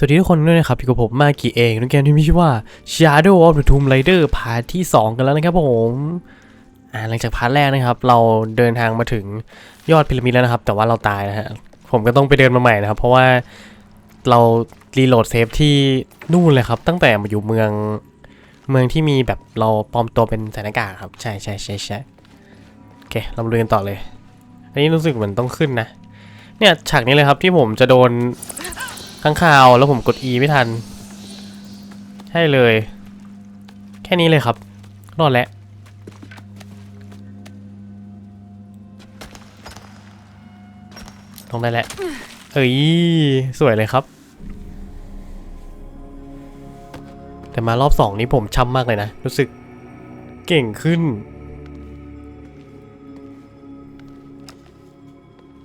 สวัสดีทุกคนด้วยนะครับอยู่กับผมมากี่เองในเกมที่มีชื่อว่า Shadow of the Tomb Raider พาร์ทที่ 2 กันแล้วนะครับผมอ่าหลังจากพาร์ทแรกนะครับ เราเดินทางมาถึงยอดพีระมิดแล้วนะครับ แต่ว่าเราตายนะฮะผมก็ต้องไปเดินมาใหม่นะครับ เพราะว่าเรารีโหลดเซฟที่นู่นเลยครับ ตั้งแต่มาอยู่เมืองเมืองที่มีแบบเราปลอมตัวเป็นส่หน้ากากครับ ใช่ใช่ใช่ใช่โอเคเรามาเรียนต่อเลย อันนี้รู้สึกเหมือนต้องขึ้นนะ เนี่ยฉากนี้เลยครับที่ผมจะโดน ข้างข่าวแล้วผมกด E ไม่ทัน ใช่เลย แค่นี้เลยครับ รอดแล้วลงได้แล้วเอ้ย สวยเลยครับ แต่มารอบสองนี้ผมช้ำมากเลยนะ รู้สึกเก่งขึ้น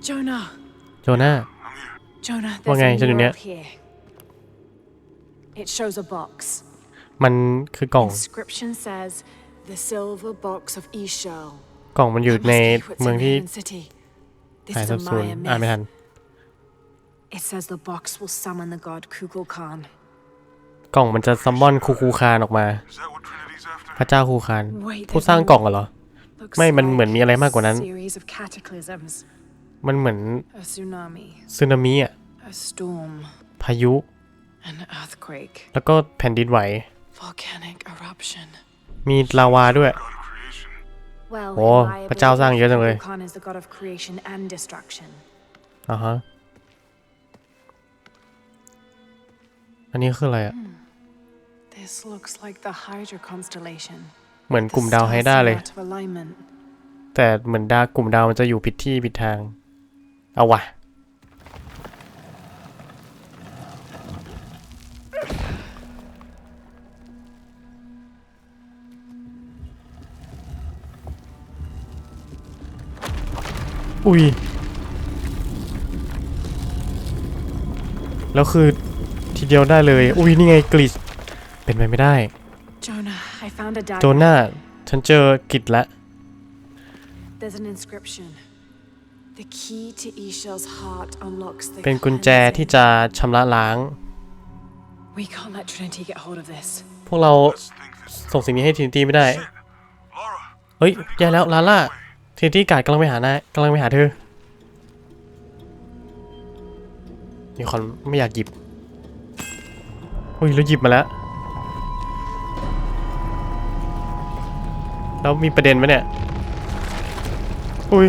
Jonah, โจนา Jonah, Well, there's okay, a so mural yeah. here. It shows a box. มันคือกล่อง Inscription says, "The silver box of Ishal." กล่องมันอยู่ That ใน must be what's เมือง in ที่ Hidden City. This หาย is สั a บสน Maya อ่านไม่ทัน myth. It says the box will summon the god Kukulkan. กล่องมันจะซัมมอนคูคูคานออกมา Is that what Trinity's after? พระเจ้าคูคาน Wait, ผู้ there's สร้าง more. กล่องเหรอ Looks ไม่มันเหมือน like มีอะไรมากกว่านั้น a series of cataclysms. มันเหมือน A tsunami, สึนามิอะ a storm, พายุ an earthquake, แล้วก็แผ่นดินไหว volcanic eruption. มีลาวาด้วย God of creation. Well, Oh, in my พระเจ้าสร้างเยอะจังเลย Kukulkan is the god of creation and destruction. อ่าฮะ อันนี้คืออะไรอะ This looks like the Hydra constellation. เหมือน The กลุ่มดาวไฮ stars ด้า seem เลย out of alignment. แต่เหมือนดาวกลุ่มดาวมันจะอยู่ผิดที่ผิดทาง เอาวะ อุ้ย แล้วคือทีเดียวได้เลย อุ้ยนี่ไงกลิชเป็นไปไม่ได้ Jonah, I found a dagger. โจนาฉันเจอกลิดแล้ว There's an inscription. The key to Ishel's heart unlocks the เป็นกุญแจที่จะชำระล้าง We can't let Trinity get hold of this. พวกเรา Let's think this ส่งสิ่งนี้ให้ทีนตี้ไม่ได้ Shit. Laura. เฮ้ยแย่แล้วลาล่า ทีนตี้กาดกำลังไปหานายกำลังไปหาเธอมีคนไม่อยากหยิบอุ้ยแล้วหยิบมาแล้ว แล้วมีประเด็นไหมเนี่ยอุ้ย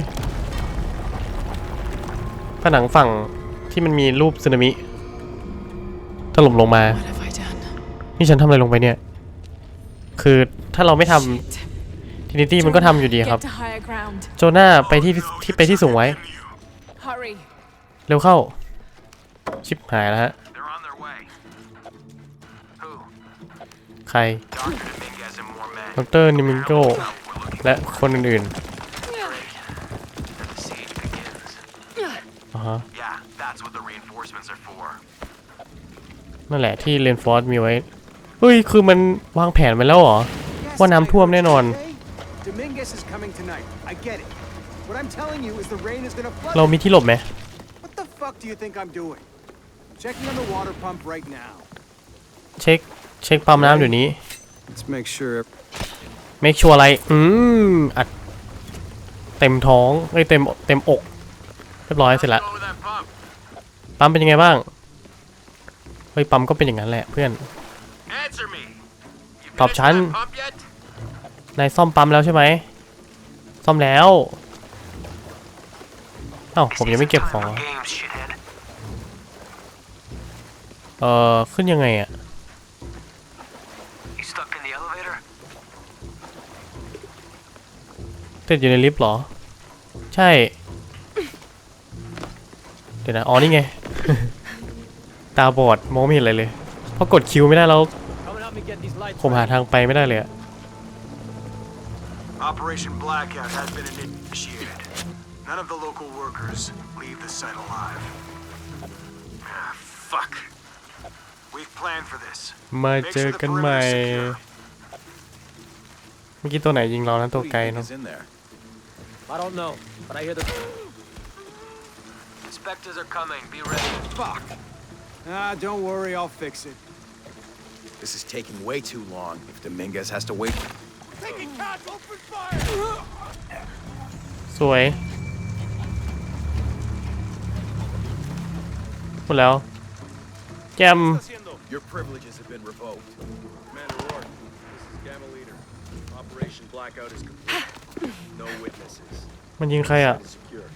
ผนังฝั่งที่มันมีรูปสึนามิถล่มลงมา นี่ฉันทำอะไรลงไปเนี่ย คือถ้าเราไม่ท Shit. ำ ทินิตี้มันก็ทำอยู่ดีครับ Get to higher ground. โจนาไปที่ที่ไปที่สูงไว้ Hurry. เร็วเข้า ชิปหายแล้วฮะ They're on their way. Who? ใคร Dr. Dominguez and more men. ดรนิมิงโก We're looking และคนอื่น great. The siege begins. ๆอ่าฮะ Yeah, that's what the reinforcements are for. นั่นแหละที่เรนฟอร์ดมีไว้เฮ้ย คือมันวางแผนไว้แล้วเหรอ ว่าน้ำท่วมแน่นอน Dominguez is coming tonight. I get it. What I'm telling you is the rain is gonna flood. เรามีที่หลบไหม What the fuck do you think I'm doing? Checking on the water pump right now. เช็คเช็คปั๊มน้ำเดี๋ยวนี้ Let's make sure. make sure อะไร อืม อัด เต็มท้องเอ้ยเต็มเต็มอก เรียบร้อยเสร็จละ Go with that pump. ปั๊มเป็นยังไงบ้าง เฮ้ย ปั๊มก็เป็นอย่างนั้นแหละเพื่อน Answer me. You Top finished chan. that pump yet? นายซ่อมปั๊มแล้วใช่ไหม ซ่อมแล้ว เอ้าผมยังไม่เก็บของเหรอ Games, shithead. เอ่อ ขึ้นยังไงอะติดอยู่ในลิฟต์เหรอ ใช่ เดี๋ยวนะ อ๋อ นี่ไง ตาบอดมองไม่เห็นอะไรเลย เพราะกดคิวไม่ได้แล้ว ผมหาทางไปไม่ได้เลยอะ Operation Blackout has been initiated. None of the local workers leave the site alive. Ah, fuck. We've planned for this. มา Make เจอ sure the กันใหม่ perimeter is secure. เมื่อกี้ตัวไหนยิงเรานะตัวไกลเนาะ in there? I don't know, but I hear the Inspectors are coming. Be ready. Fuck. Ah, don't worry, I'll fix it. This is taking way too long if Dominguez has to wait. Taking cops, open fire! สวยหมดแล้ว แจม Your privileges have been revoked. Commander Rourke, this is Gamma Leader. Operation Blackout is complete. No witnesses. มันยิงใครอ่ะ Site is secure.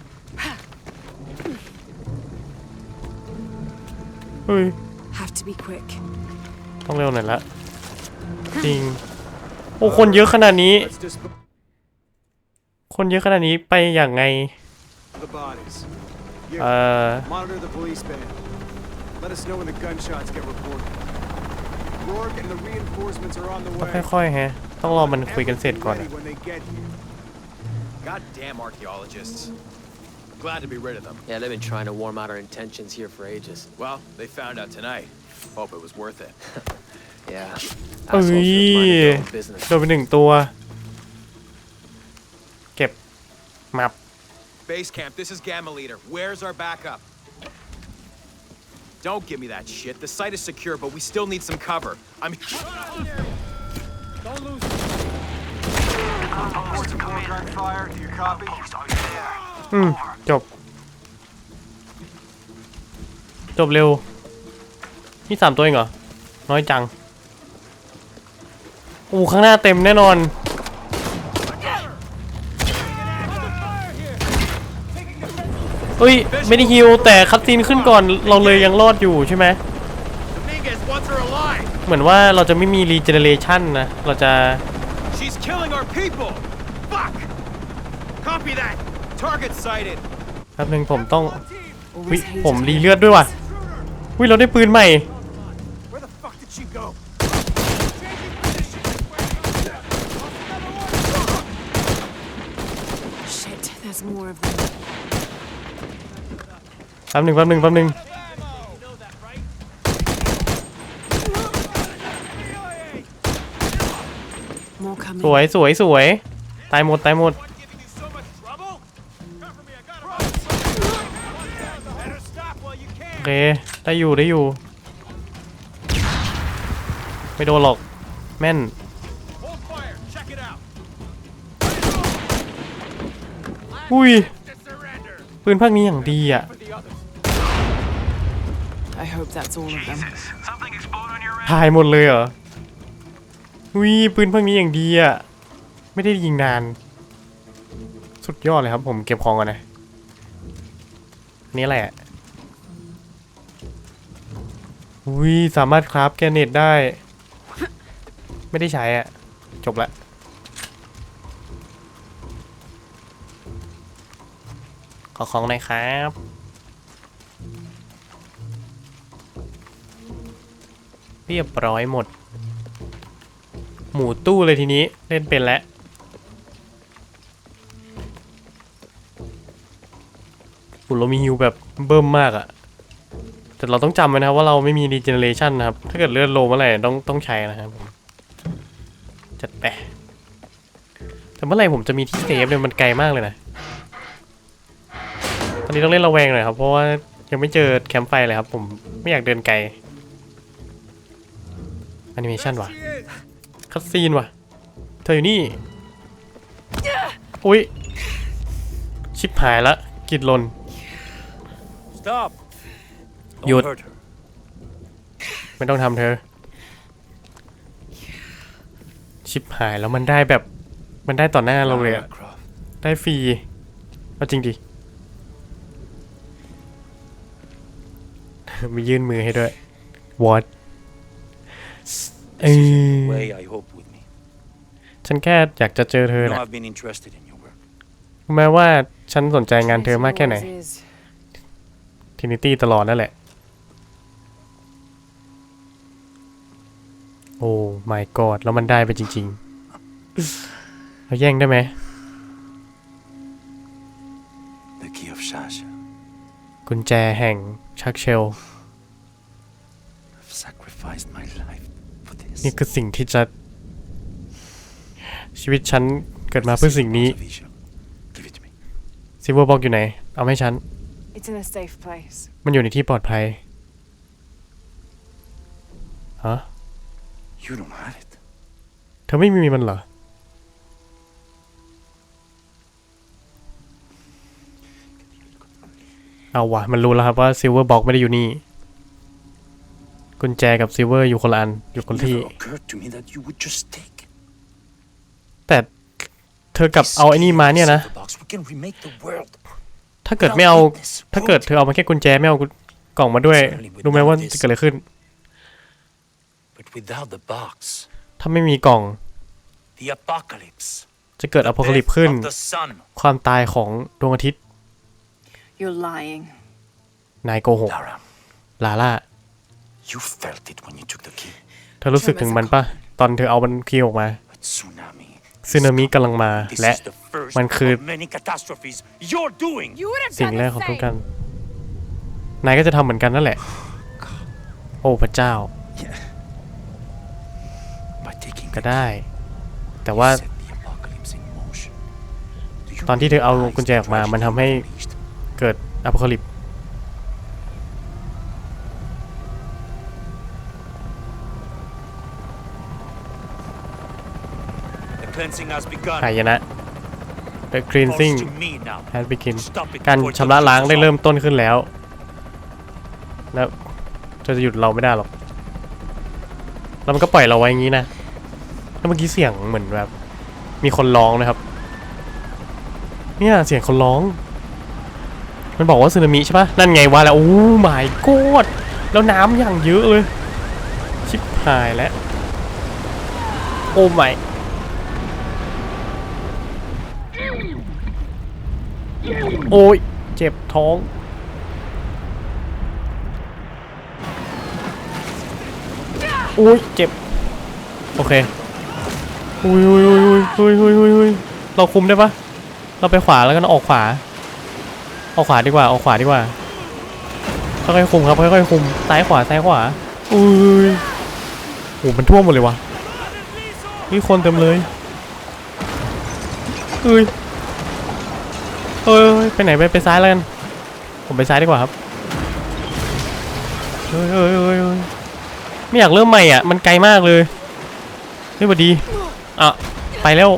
เฮ้ย Have to be quick. ต้องเร็วหน่อยละ จริง โอ้คนเยอะขนาดนี้ Let's dispose คนเยอะขนาดนี้ไปอย่างไง of the bodies. เอ่ You อ monitor the police band. Let us know when the gunshots get reported. Rourke and the reinforcements are on the ต้อง way. ค่อยๆแฮะ ต้องรอมันคุยกันเสร็จก่อน Ready อะ when they get here. Goddamn archaeologists. Glad to be rid of them. Yeah, they've been trying to warm out our intentions here for ages. Well, they found out tonight. Hope it was worth it. Yeah. เอ้ Assholes just ย minding their own business. โดนไปหนึ่งตัว เก็บมับ Base camp, this is Gamma Leader. Where's our backup? Don't give me that shit. The site is secure, but we still need some cover. I'm. Don't lose Reports of more gunfire. Do you copy? Post, are you there? อืม จบ จบเร็ว นี่สามตัวเองเหรอ น้อยจัง โอ้ข้างหน้าเต็มแน่นอน เฮ้ย ไม่ได้ฮิวแต่คัตซีนขึ้นก่อนเราเลยยังรอดอยู่ใช่ไหม Dominguez wants her alive. เหมือนว่าเราจะไม่มีรีเจเนเรชันนะ เราจะ She's killing our people. Fuck. Copy that. Target sighted. แป๊บนึงผมต้องวิ Always hated ผมรี her. เลือดด้วยว่ะวิเราได้ปืนใหม่ Where the fuck did she go? Shit, there's more of them. แป๊บหนึ่งแป๊บหนึ่งแป๊บหนึ่งสวยสวยสวยตายหมดตายหมดโอเคได้อยู่ได้อยู่ ไม่โดนหรอก แม่นอุ้ยปืนพวกนี้อย่างดีอะ I hope that's all of them. Jesus, something explode on your end? ตายหมดเลยเหรออุ้ยปืนภาคนี้อย่างดีอะไม่ได้ยิงนาน สุดยอดเลยครับผมเก็บของก่อนนะอันนี่แหละอุ้ยสามารถคราฟแกรเนตได้ ไม่ได้ใช้อะจบละขอของหน่อยครับ เรียบร้อยหมด หมูตู้เลยทีนี้เล่นเป็นแล้วอุยเรามีฮิวแบบเบิ่มมากอะแต่เราต้องจำไว้นะครับว่าเราไม่มี regeneration นะครับ ถ้าเกิดเลือดโลเมื่อไหร่ต้องต้องใช้นะครับผมจัดไปแต่เมื่อไหร่ผมจะมีที่เซฟเนี่ยมันไกลมากเลยนะ ตอนนี้ต้องเล่นระแวงหน่อยครับ เพราะว่ายังไม่เจอแคมป์ไฟเลยครับ ผมไม่อยากเดินไกล แอนิเมชันว่ะ She is. คัตซีนว่ะ เธออยู่นี่ อุ้ย ชิบหายละ กิดลน Stop! Don't หยุด hurt her. ไม่ต้องทำเธอ ชิบหายแล้วมันได้แบบ มันได้ต่อหน้าเราเลยอะ Lara Croft. ได้ฟรีเอาจริงดิ มียื่นมือให้ด้วย what เอ This is อ the way I hope with me. ฉันแค่อยากจะเจอเธอ You นะ know I've been interested in your work. แม้ว่าฉันสนใจงานเธอมากแค่ไหน Always is. ทินิตี้ตลอดนั่นแหละ โอ้ my god แล้วมันได้ไปจริงๆ เราแย่งได้ไหม The key of Shasha. กุญแจแห่งชักเชล I've sacrificed my life for this. นี่คือสิ่งที่จะชีวิตฉันเกิดมาเพื่อสิ่งนี้ Observation. Give it to me. ซิเวอร์บอกอยู่ไหน เอาให้ฉัน It's in a safe place. มันอยู่ในที่ปลอดภัยฮะ You don't have it. เธอไม่มีมันเหรอ เอาวะมันรู้แล้วครับว่าซิลเวอร์บ็อกไม่ได้อยู่นี่ กุญแจกับซิลเวอร์อยู่คนละอันอยู่คนละที่ Never occurred to me that you would just take. แต่เธอกลับเอาไอ้นี่มาเนี่ยนะ Silver box, we can remake the world. ถ้าเกิดไม่เอา ถ้าเกิดเธอเอามาแค่กุญแจไม่เอากล่องมาด้วย รู้ไหมว่าจะเกิดอะไรขึ้น But without the box, ถ้าไม่มีกล่อง the apocalypse. จะเกิดอ the พอคลิป death ขึ้น of the sun. ความตายของดวงอาทิตย์ You're lying. นายโกหก Lara, ลาล่า you felt it when you took the key. เธอรู้สึกถึงมันปะตอนเธอเอามันคีย์ออกมา A tsunami. ซึนามิกำลังมา This และ is the first มันคือ of many catastrophes you're doing. You would have สิ่ง done แร the กของทุก same. กันนายก็จะทำเหมือนกันนั่นแหละ โอ้พระเจ้า By taking ก็ the ได้ แต่ว่า set the apocalypse in motion. Do you ตอนที่เธอเอา realize กุญแจออกมา the มันทำให้ tragedy unleashed? เกิดอพอคลิป The cleansing has begun. หายนะ The cleansing Falls to me now. has begin Stop it การ before it ชำระล้าง touches ได้ us เริ่ม all. ต้นขึ้นแล้ว แล้วเธอจะหยุดเราไม่ได้หรอก แล้วมันก็ปล่อยเราไว้อย่างนี้นะ แล้วเมื่อกี้เสียงเหมือนแบบ มีคนร้องนะครับ เนี่ยเสียงคนร้อง มันบอกว่าสึนามิใช่ปะนั่นไงวะแล้ว โอ้ my god แล้วน้ำอย่างเยอะเลย ชิบหายแล้ว โอ้ my โอ้ย เจ็บท้องโอ้ยเจ็บ โอเคอุ้ยอุ้ยอุ้ยอุ้ยอุ้ยอุ้ยอุ้ยเราคุมได้ปะเราไปขวาแล้วกันออกขวา ออกขวาดีกว่า ออกขวาดีกว่าค่อยๆคุมครับค่อยๆคุมซ้ายขวาซ้ายขวาอุ้ยโอ้มันท่วมหมดเลยวะนี่คนเต็มเลยอ้ยเฮ้ยเฮ้ย ไปไหนไปไปซ้ายแล้วกัน ผมไปซ้ายดีกว่าครับเฮ้ยเฮ้ยเฮ้ยเฮ้ยไม่อยากเริ่มใหม่อะ มันไกลมากเลยเฮ้ยสวัสดีอะไปแล้ว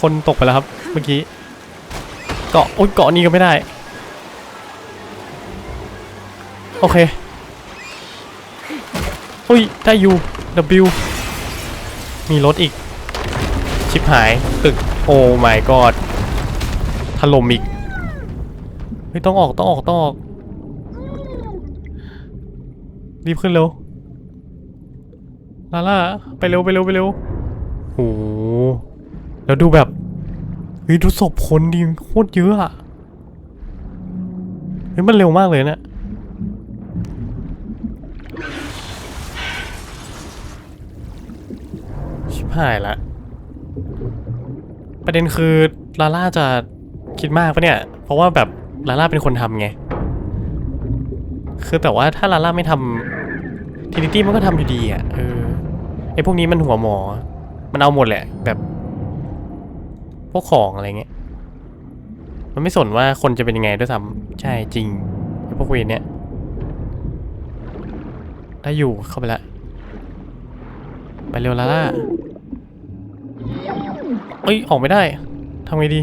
คนตกไปแล้วครับ เมื่อกี้เกาะโอ๊ยเกาะนี้ก็ไม่ได้ โอเคอุ้ยได้ยู่ W มีรถอีก ชิบหายตึกโอ้ my god ถล่มอีก ฮ้ยต้องออกต้องออกต้องออกรีบขึ้นเร็วลาล่าไปเร็วไปเร็วไปเร็วโหแล้วดูแบบเฮ้ยดูศพคนดิโคตรเยอะอะเฮ้ยมันเร็วมากเลยเนะี่ยชิบหายละประเด็นคือลาล่าจะคิดมากปะเนี่ย เพราะว่าแบบ ลาล่าเป็นคนทำไง คือแต่ว่าถ้าลาล่าไม่ทำทีนิตี้มันก็ทำอยู่ดีอะเออไอพวกนี้มันหัวหมอ มันเอาหมดแหละ แบบ พวกของอะไรเงี้ย มันไม่สนว่าคนจะเป็นยังไงด้วยซ้ำใช่จริงไอพวกเวรเนี้ยได้อยู่เข้าไปละไปเร็วลาล่าเอ้ย ออกไม่ได้ทำไงดี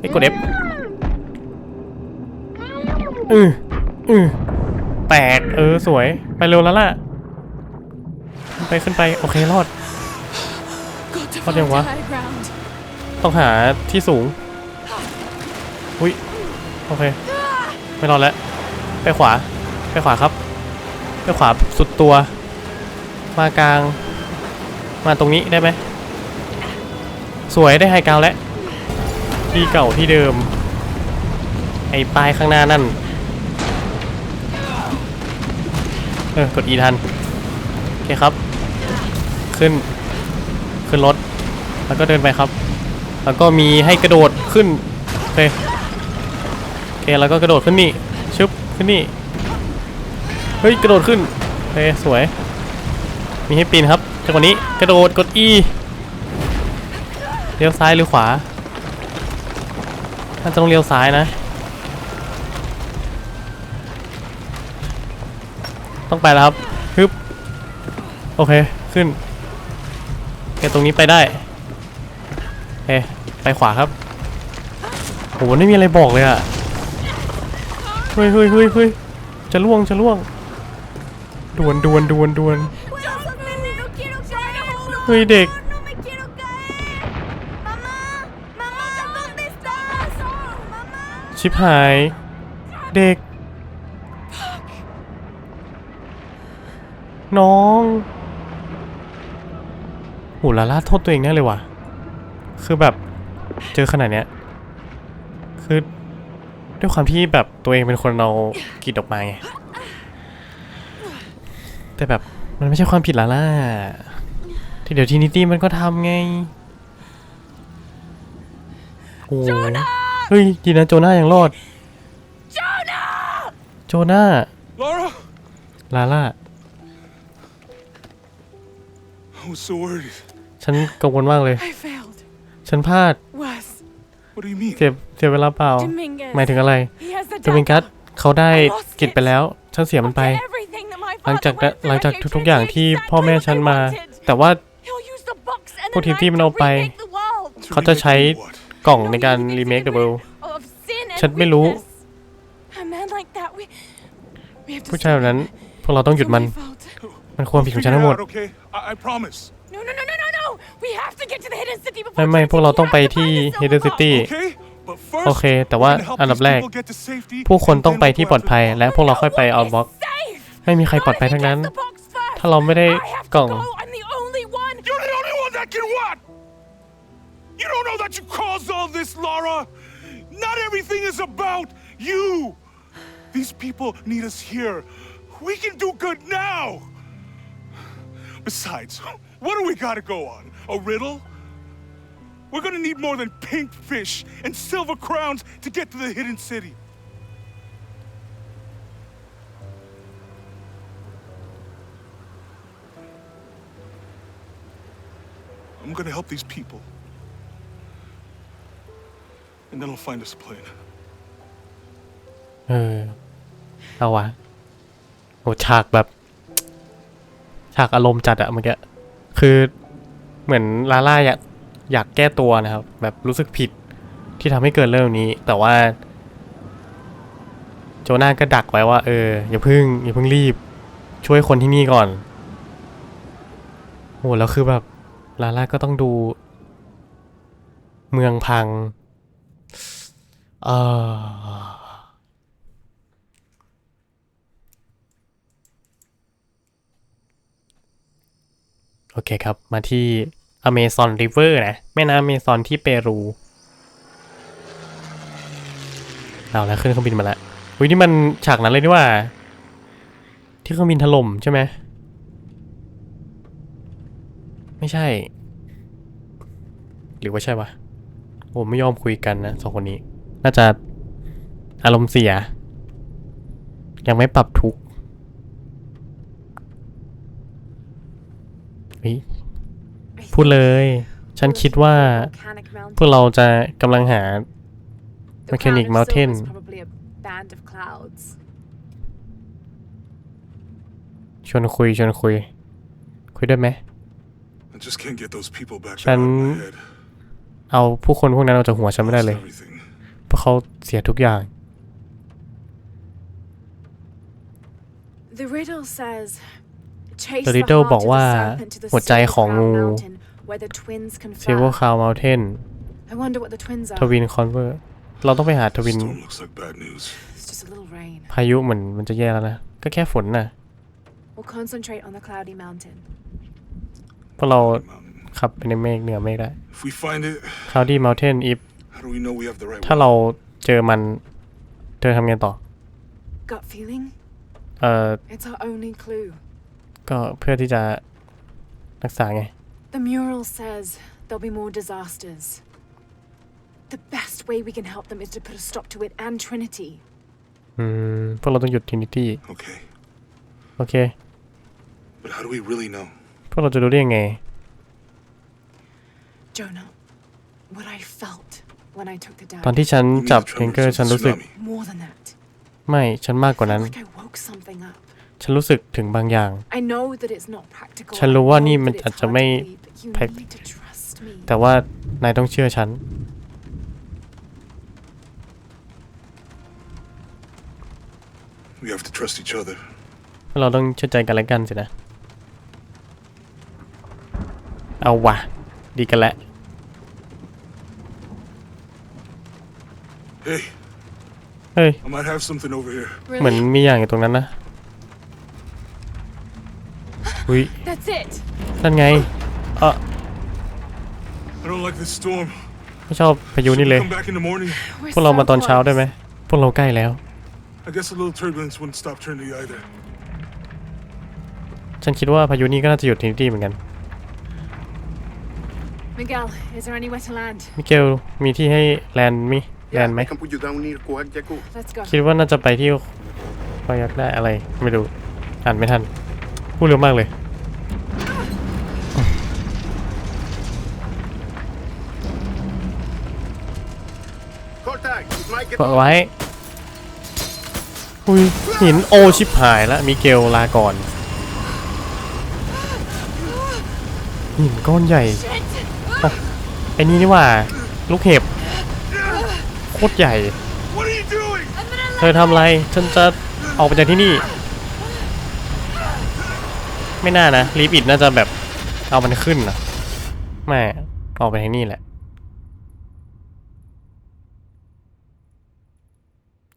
ไอ้กด F อืออือแตกเออสวย ไปเร็วแล้วล่ะขึ้นไปขึ้นไปโอเครอด Got to What the fall to what? high ground. ต้องหาที่สูง อุ้ยโอเค ไม่รอดแล้ว ไปขวา ไปขวาครับ ไปขวาสุดตัว มากลาง มาตรงนี้ได้ไหม สวยได้ไฮกาวแล้ว ที่เก่าที่เดิม ไอ้ป้ายข้างหน้านั่น เออกด E ทัน โอเคครับ ขึ้น ขึ้นรถ แล้วก็เดินไปครับ แล้วก็มีให้กระโดดขึ้น โอเค โอเค แล้วก็กระโดดขึ้นนี่ ชึบ ขึ้นนี่ เฮ้ย กระโดดขึ้น โอเค สวย มีให้ปีนครับจังหวะนี้ กระโดด กด E เลี้ยวซ้ายหรือขวา น่าจะต้องเลี้ยวซ้ายนะ ต้องไปแล้วครับฮึบโอเคขึ้นแกตรงนี้ไปได้เอ๊ไปขวาครับโหไม่มีอะไรบอกเลยอะเฮ้ยเฮ้ยเฮ้ยเฮ้ยจะล่วงจะล่วงดวนดวนดวนดวนเฮ้ยเด็กชิบหาย เด็ก น้องโหลาล่าโทษตัวเองแน่เลยว่ะ คือแบบเจอขนาดเนี้ย คือด้วยความที่แบบตัวเองเป็นคนเอากรีดออกมาไง แต่แบบมันไม่ใช่ความผิดลาล่า ที่เดี๋ยวทีนิตี้มันก็ทำไง โอ้เฮ้ยดีนะโจน่ายังรอด โจน่า Laura? ลาล่า I was ฉันกังวลมากเลย I failed. ฉันพลาด Was. What do you mean? เสียเสียเวลาเปล่า Dominguez. หมายถึงอะไร He has the โดมิงกัส dagger. เขาได้กิจไปแล้ว ฉันเสียมันไป Everything that my หลัง father จากนั้น went through, หลังจาก I gave ทุกๆอย่าง Trinity ที่ exactly พ่อแม่ what ฉัน they มา wanted. แต่ว่า He'll use the box and พวก the ทีมที่ knife มัน to เอาไป remake the world. เขาจะใช้ What? กล่องในการ remake the world Of sin and ฉันไม่รู้ weakness. A man like that, we, we have to ผู้ชายแบบนั้น พวกเราต้องหยุดมัน It's my fault. มันความผิดของฉัน Figure ทั้งหม it ด out, okay? I, I promise. No, no, no, no, no, no. We have to get to the hidden city before ไม่ไม่ Trinity. พวกเราต้องไป We have to ที่ find the silver Hidden box. City Okay? But first, โอเค แต่ว่า we're gonna help อันดับ these แรก people get to safety, ผู้คน and ต้อง then ไป we'll ที่ go ปลอด after ภัย the และพวกเราค่อยไป No เอา one บล็อก is safe. ไม่มีใครปลอดภัยทั้งนั้น Gotta get the box first. ถ้าเราไม่ได้ I have กล่อง to go. I'm the only one. You're the only one that can what? You don't know that you caused all this, Laura. Not everything is about you. These people need us here. We can do good now. Besides, what do we gotta go on? A riddle? We're gonna need more than pink fish and silver crowns to get to the hidden city. I'm gonna help these people. And then I'll find us a plane. เออ เอาวะโหฉากแบบ ฉากอารมณ์จัดอะเมื่อกี้คือเหมือนลาล่าอยากอยากแก้ตัวนะครับ แบบรู้สึกผิดที่ทำให้เกิดเรื่องนี้ แต่ว่า โจนาก็ดักไว้ว่า เอออย่าเพึ่งอย่าเพึ่งรีบ ช่วยคนที่นี่ก่อนโหแล้วคือแบบลาล่าก็ต้องดู เมืองพัง เออ โอเคครับ มาที่อเมซอนริเวอร์นะ แม่น้ำอเมซอนที่เปรูเอาแล้วขึ้นเครื่องบินมาแล้วอุ้ยนี่มันฉากนั้นเลยนี่ว่า ที่เครื่องบินถล่มใช่ไหมไม่ใช่ หรือว่าใช่ปะโอ้ไม่ยอมคุยกันนะสองคนนี้ น่าจะอารมณ์เสีย ยังไม่ปรับทุกข์ เฮ้ยพูดเลย ฉันคิดว่าพวกเราจะกำลังหา Mechanic Mountain probably a band of clouds. ชวนคุยชวนคุย คุยได้ไหม I just can't get those people back there out of my head. เอาผู้คนพวกนั้นออกจากหัวฉันไม่ได้เลย everything. เพราะเขาเสียทุกอย่าง The riddle says, chase The the riddle heart บอก of the ว่า serpent to the หัวใจ Silver ของ Crown งู Mountain, where the twins ซิลเวอร์ confer. คาวเมลเทน I wonder what the twins ท are. วินคอนเวอร์เราต้องไปหาทวิน Storm looks like bad news. It's just a little rain. พายุเหมือนมันจะแย่แล้วนะ ก็แค่ฝนน่ะ We'll concentrate on the cloudy mountain. เพราะเรา Mountain. ขับไปในเมฆเหนือเมฆได้ If we find it, คาวดี้เมลเทนอีฟ how do we know we have the right ถ้า one? เราเจอมัน เธอทำไงต่อ Gut feeling? เอ่อ It's our only clue. ก็เพื่อที่จะรักษาไง The mural says there'll be more disasters. The best way we can help them is to put a stop to it and Trinity. อืมพวกเราต้องหยุดทินิตี้ Okay, โอเค but how do we really know? พวกเราจะรู้ได้ยังไง Jonah, what I felt when I took the ตอน dagger. ที่ฉัน You mean จับ the เทงเกอร์ tremors of ฉันรู้สึก tsunami? More than that. ไม่ ฉันมากกว่านั้น Like I woke something up. ฉันรู้สึกถึงบางอย่าง I know that it's not practical. ฉันรู้ I ว่า know นี่มัน that it's อาจจะ hard ไม่ to believe, but you prac- need to trust me. แต่ว่านายต้องเชื่อฉัน We have to trust each other. เราต้องเชื่อใจกันและกันสินะ เอาวะ ดีกันแล้ว Hey, เฮ้ย I might have something over here. เหมือน Really? มีอย่างอยู่ตรงนั้นนะ อุ้ย That's it. นั่นไง เออ I don't like this storm. ไม่ชอบพายุ Should นี่ we เลย come back in the morning? We're พวกเรา so มาตอนเช้าได้ไหม close. พวกเราใกล้แล้ว I guess a little turbulence wouldn't stop Trinity either. ฉันคิดว่าพายุนี้ก็น่าจะหยุดที่นี่เหมือนกัน Miguel, is there anywhere to land? มิเกลมีที่ให้แลนด์มิแลนด์ไหม Let's go. คิดว่าน่าจะไปที่พอยักได้อะไร ไม่รู้อ่านไม่ทัน พูดเร็วมากเลย เปิดไว้อุ้ยหินโอชิบหายแล้วมิเกลลาก่อนหินก้อนใหญ่อ๋อไอ้นี่นี่หว่า ลูกเห็บ โคตรใหญ่ What are you doing? เธอทำอะไร ฉันจะออกไปจากที่นี่ ไม่น่านะรีบอิดน่าจะแบบเอามันขึ้นนะไม่ออกไปทางนี้แหละ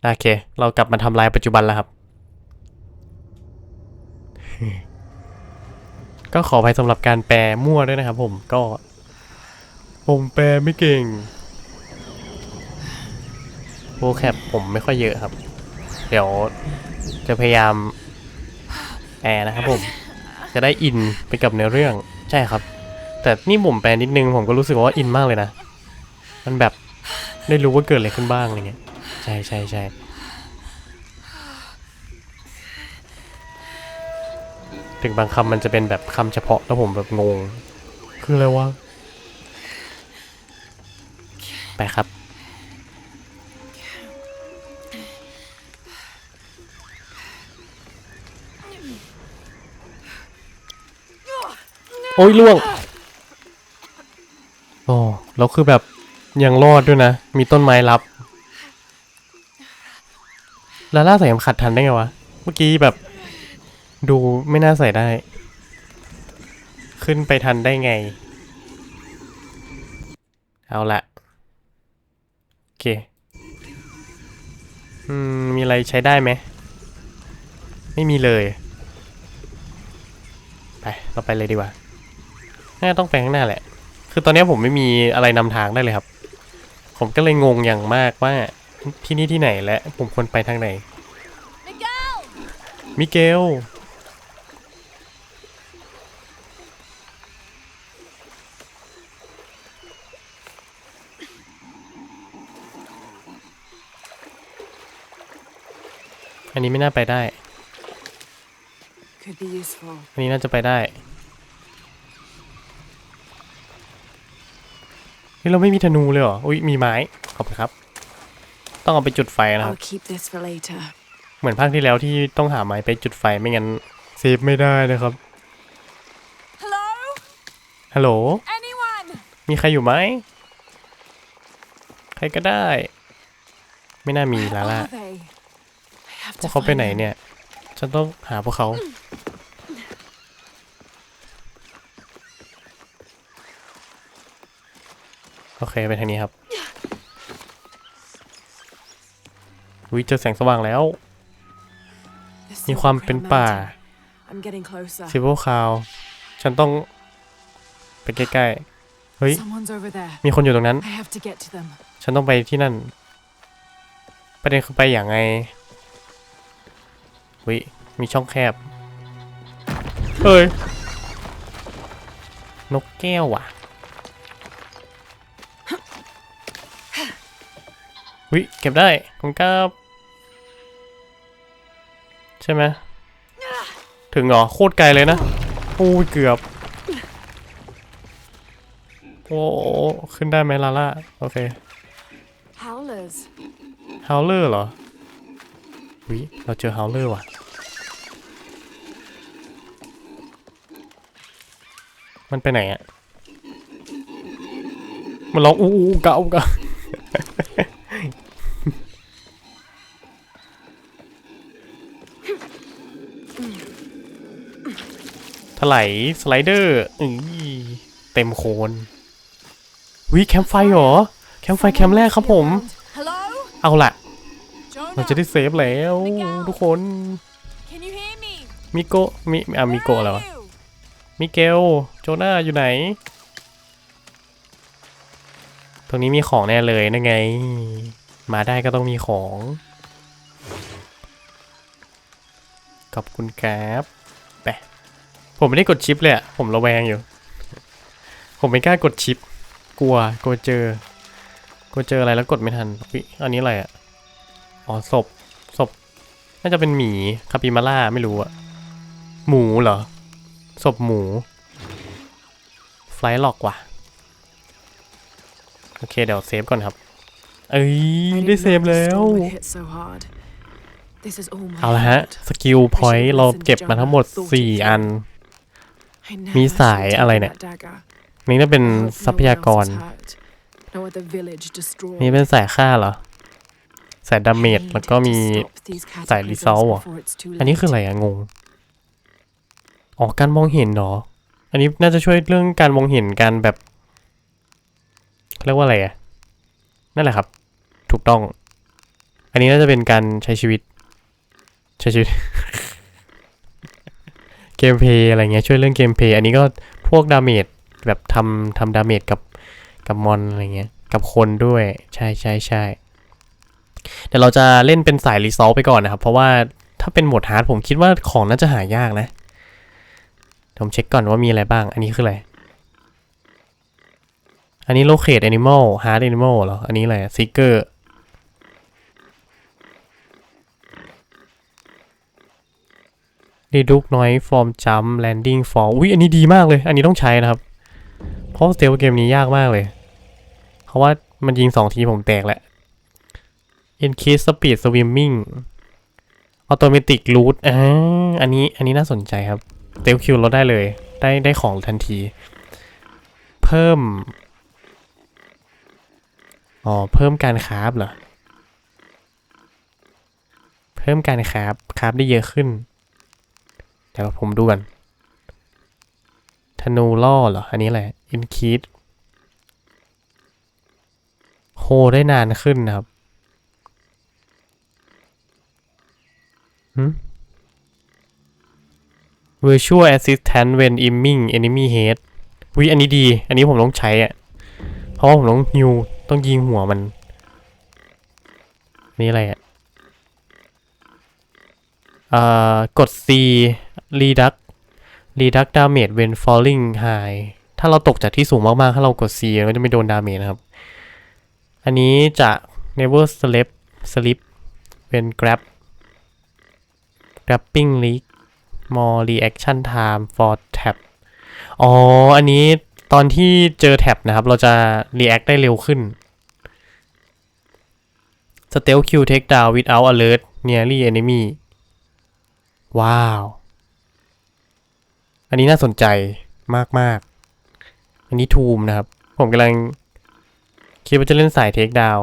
โอเค เรากลับมาทำลายปัจจุบันแล้วครับ ก็ขออภัยสำหรับการแปลมั่วด้วยนะครับผมก็ ผมแปลไม่เก่งโวแคปผมไม่ค่อยเยอะครับ เดี๋ยวจะพยายามแปลนะครับผม จะได้อินไปกับเนื้อเรื่องใช่ครับ แต่นี่ผมแปลนิดนึงผมก็รู้สึกว่าอินมากเลยนะ มันแบบได้รู้ว่าเกิดอะไรขึ้นบ้างอะไรเงี้ยใช่ใช่ใช่ถึงบางคำมันจะเป็นแบบคำเฉพาะแล้วผมแบบงง คืออะไรวะไปครับ โอ้ยล่วงโอ้แล้วคือแบบยังรอดด้วยนะ มีต้นไม้รับ ลาล่าใส่เข็มขัดทันได้ไงวะ เมื่อกี้แบบ ดูไม่น่าใส่ได้ ขึ้นไปทันได้ไง เอาละโอเค อืม มีอะไรใช้ได้ไหม ไม่มีเลย ไป เราไปเลยดีกว่า น่าจะต้องไปข้างหน้าแหละ คือตอนนี้ผมไม่มีอะไรนำทางได้เลยครับ ผมก็เลยงงอย่างมากว่าที่นี่ที่ไหนและผมควรไปทางไหน Miguel! มิเกล อันนี้ไม่น่าไปได้ Could be useful. อันนี้น่าจะไปได้ ฮ้ยเราไม่มีธนูเลยเหรอ อุ้ยมีไม้ ขอบคุณครับ ต้องเอาไปจุดไฟนะครับ I'll keep this for later. เหมือนภาคที่แล้วที่ต้องหาไม้ไปจุดไฟไม่งั้นเซฟไม่ได้นะครับ Hello? ฮัลโหล Anyone? มีใครอยู่ไหม ใครก็ได้ ไม่น่ามีลาล่า Are they? I have พว to กเขาไป find ไหน them. เนี่ย ฉันต้องหาพวกเขา โอเคไปทางนี้ครับวิเจอแสงสว่างแล้ว The มีความ Silver เป็น Crown ป่า Mountain. I'm getting closer. ซิ l เวอร์คาว ฉันต้องไปใกล้ๆ เฮ้ย Someone's over there. มีคนอยู่ตรงนั้น I have to get to them. ฉันต้องไปที่นั่น ประเด็นคือไปอย่างไง วิมีช่องแคบ เฮ้ย นกแก้วว่ะ วิเก็บได้ผมกล้าใช่ไหมถึงเหรอโคตรไกลเลยนะโอ้ยเกือบโอ้ขึ้นได้ไหมลาล่าโอเค Howlers Howler เหรอวิเราเจอ Howler ว่ะมันไปไหนอะมันร้องอู้เกาเกา ถลายสไลเดอร์อื้อเต็มโคนวิแคมไฟเหรอ แคมไฟแคมแรกครับผม เอาละเราจะได้เซฟแล้วทุกคนมิโกมิอะมิโกะแล้วะมิเกล โจนาอยู่ไหน ตรงนี้มีของแน่เลยนั่นไง มาได้ก็ต้องมีของ ขอบคุณครับ ผมไม่ได้กดชิปเลยอะผมระแวงอยู่ ผมไม่กล้ากดชิป กลัว กลัวเจอ กลัวเจออะไรแล้วกดไม่ทันอุ๊ยอันนี้อะไรอะอ๋อศพ ศพ น่าจะเป็นหมี คาปิมาร่า ไม่รู้อะหมูเหรอ ศพหมู ไฟล์ล็อกว่ะ โอเค เดี๋ยวเซฟก่อนครับ เอ้ย I ได้ didn't เซฟ know the แล้ว storm would hit so hard. This is all my เอาละฮะ fault. สกิลพอยต์เราเก็บมาทั้งหมด 4 อัน I never มี should สาย have อะไร taken เนี่ย that dagger. นี่น่าเป็น I hope ทรัพ no one ยา else กร is hurt. No other village destroyed. นี่เป็นสายค่าเหรอ สายดาเมจ I need แล้วก็มี to stop these สาย cataclysms รีซอลอะ before it's too อันนี้คือ late. อะไรอะงงอ๋อการมองเห็นเหรออันนี้น่าจะช่วยเรื่องการมองเห็นการแบบเขาเรียกว่าอะไรอะนั่นแหละครับ ถูกต้อง อันนี้น่าจะเป็นการใช้ชีวิต ใช้ชีวิตเก มเพย์อะไรเงี้ยช่วยเรื่องเกมเพย์อันนี้ก็พวกดาเมจแบบทำทำดาเมจกับกับมอนอะไรเงี้ยกับคนด้วยใช่ใช่ใช่เดี๋ยวเราจะเล่นเป็นสายรีซอลไปก่อนนะครับ เพราะว่าถ้าเป็นโหมดฮาร์ดผมคิดว่าของน่าจะหายากนะผมเช็คก่อนว่ามีอะไรบ้าง อันนี้คืออะไร อันนี้ locate animal hard animal เหรอ อันนี้อะไร seeker reduce noise from jump landing fall อุ้ยอันนี้ดีมากเลย อันนี้ต้องใช้นะครับ เพราะสเตลเกมนี้ยากมากเลย เพราะว่ามันยิงสองทีผมแตกแหละ increase speed swimming automatic route อ่าอันนี้อันนี้น่าสนใจครับเตลคิวลดได้เลย ได้ได้ของทันที เพิ่ม อ๋อ เพิ่มการคราฟเหรอ เพิ่มการคราฟคราฟได้เยอะขึ้น เดี๋ยวผมดูกันธนูล่อเหรอ อันนี้แหละอินคีดโฮได้นานขึ้นนะครับหืม Virtual Assistant when aiming enemy head วิอันนี้ดี อันนี้ผมต้องใช้อะเพราะว่าผมต้องฮิวต้องยิงหัวมัน นี่อะไรอะเอ่อกด C reduct reduct damage when falling high ถ้าเราตกจากที่สูงมากๆ ถ้าเรากด C มันก็จะไม่โดนดาเมจนะครับ อันนี้จะ never slip slip when grab grabbing leak more reaction time for tap อ๋อ อันนี้ตอนที่เจอแท็บนะครับ เราจะ react ได้เร็วขึ้น stealth kill take down without alert nearly enemy ว้าว นนี้น่าสนใจมากๆอันนี้ทูมนะครับ ผมกำลังคิดว่าจะเล่นสายเทคดาว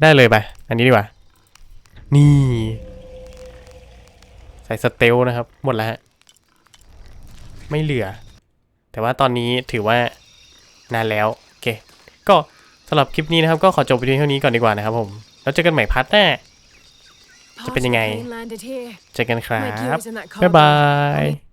ได้เลยไป อันนี้ดีกว่า นี่ ใส่สเตลนะครับ หมดแล้วฮะ ไม่เหลือ แต่ว่าตอนนี้ถือว่านานแล้ว โอเค ก็สำหรับคลิปนี้นะครับ ก็ขอจบไปเพียงเท่านี้ก่อนดีกว่านะครับผม แล้วเจอกันใหม่พัทหน้า Part เป็นยังไง of the plane landed here. เจอกันครั My บ gear is in that บ๊าย cargo. บาย I'll be